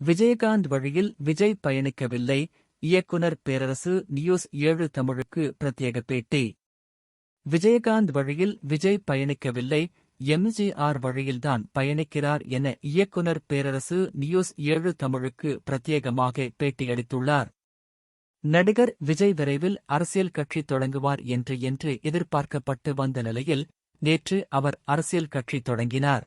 விஜயகாந்த் வழியில் விஜய் பயணிக்கவில்லை. இயக்குனர் பேரரசு நியூஸ் ஏழு தமிழுக்கு பிரத்யேக பேட்டி. விஜயகாந்த் வழியில் விஜய் பயணிக்கவில்லை. எம்ஜிஆர் வழியில்தான் பயணிக்கிறார் என இயக்குனர் பேரரசு நியூஸ் ஏழு தமிழுக்கு பிரத்யேகமாக பேட்டியளித்துள்ளார். நடிகர் விஜய் விரைவில் அரசியல் கட்சி தொடங்குவார் என்று என்று எதிர்பார்க்கப்பட்டு வந்த நிலையில் நேற்று அவர் அரசியல் கட்சி தொடங்கினார்.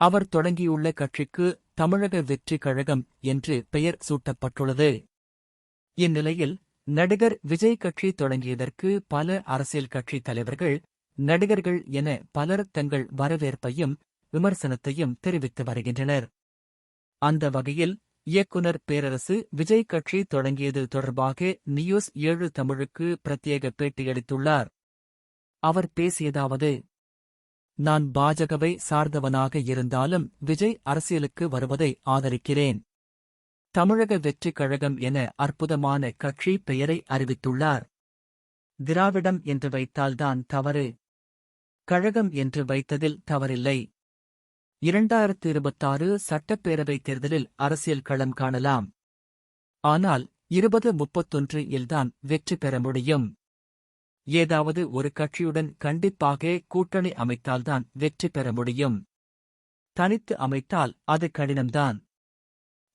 அவர் தொடங்கியுள்ள கட்சிக்கு தமிழக வெற்றி கழகம் என்று பெயர் சூட்டப்பட்டுள்ளது. இந்நிலையில் நடிகர் விஜய் கட்சி தொடங்கியதற்கு பல அரசியல் கட்சித் தலைவர்கள் நடிகர்கள் என பலர் தங்கள் வரவேற்பையும் விமர்சனத்தையும் தெரிவித்து வருகின்றனர். அந்த வகையில் இயக்குனர் பேரரசு விஜய் கட்சி தொடங்கியது தொடர்பாக நியூஸ் ஏழு தமிழுக்கு பிரத்யேக பேட்டியளித்துள்ளார். அவர் பேசியதாவது நான் பாஜகவை சார்ந்தவனாக இருந்தாலும் விஜய் அரசியலுக்கு வருவதை ஆதரிக்கிறேன். தமிழக வெற்றிக் கழகம் என அற்புதமான கட்சி பெயரை அறிவித்துள்ளார். திராவிடம் என்று வைத்தால்தான் தவறு. கழகம் என்று வைத்ததில் தவறில்லை. இரண்டாயிரத்து இருபத்தாறு சட்டப்பேரவைத் தேர்தலில் அரசியல் களம் காணலாம். ஆனால் இருபது முப்பத்தொன்று இல்தான் வெற்றி பெற முடியும். ஏதாவது ஒரு கட்சியுடன் கண்டிப்பாக கூட்டணி அமைத்தால்தான் வெற்றி பெற முடியும். தனித்து அமைத்தால் அது கடினம்தான்.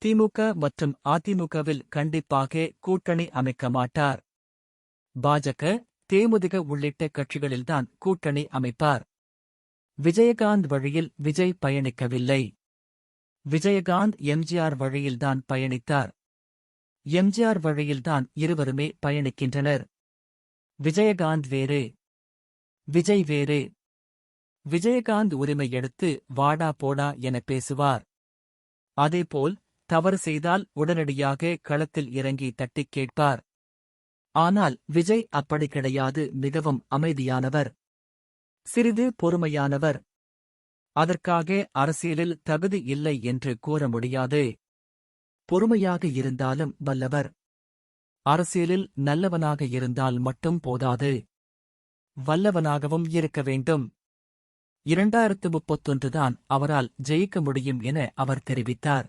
திமுக மற்றும் அதிமுகவில் கண்டிப்பாக கூட்டணி அமைக்க மாட்டார். பாஜக தேமுதிக உள்ளிட்ட கட்சிகளில்தான் கூட்டணி அமைப்பார். விஜயகாந்த் வழியில் விஜய் பயணிக்கவில்லை. விஜயகாந்த் எம்ஜிஆர் வழியில்தான் பயணித்தார். எம்ஜிஆர் வழியில்தான் இருவருமே பயணிக்கின்றனர். விஜயகாந்த் வேறு. விஜய் வேறு. விஜயகாந்த் உரிமை எடுத்து வாடா போடா என பேசுவார். அதேபோல் தவறு செய்தால் உடனடியாக களத்தில் இறங்கி தட்டிக் கேட்பார். ஆனால் விஜய் அப்படி கிடையாது மிகவும் அமைதியானவர். சிறிது பொறுமையானவர். அதற்காக அரசியலில் தகுதி இல்லை என்று கூற முடியாது. பொறுமையாக இருந்தாலும் வல்லவர். அரசியலில் நல்லவனாக இருந்தால் மட்டும் போதாது. வல்லவனாகவும் இருக்க வேண்டும். இரண்டாயிரத்து முப்பத்தொன்றுதான் அவரால் ஜெயிக்க முடியும் என அவர் தெரிவித்தார்.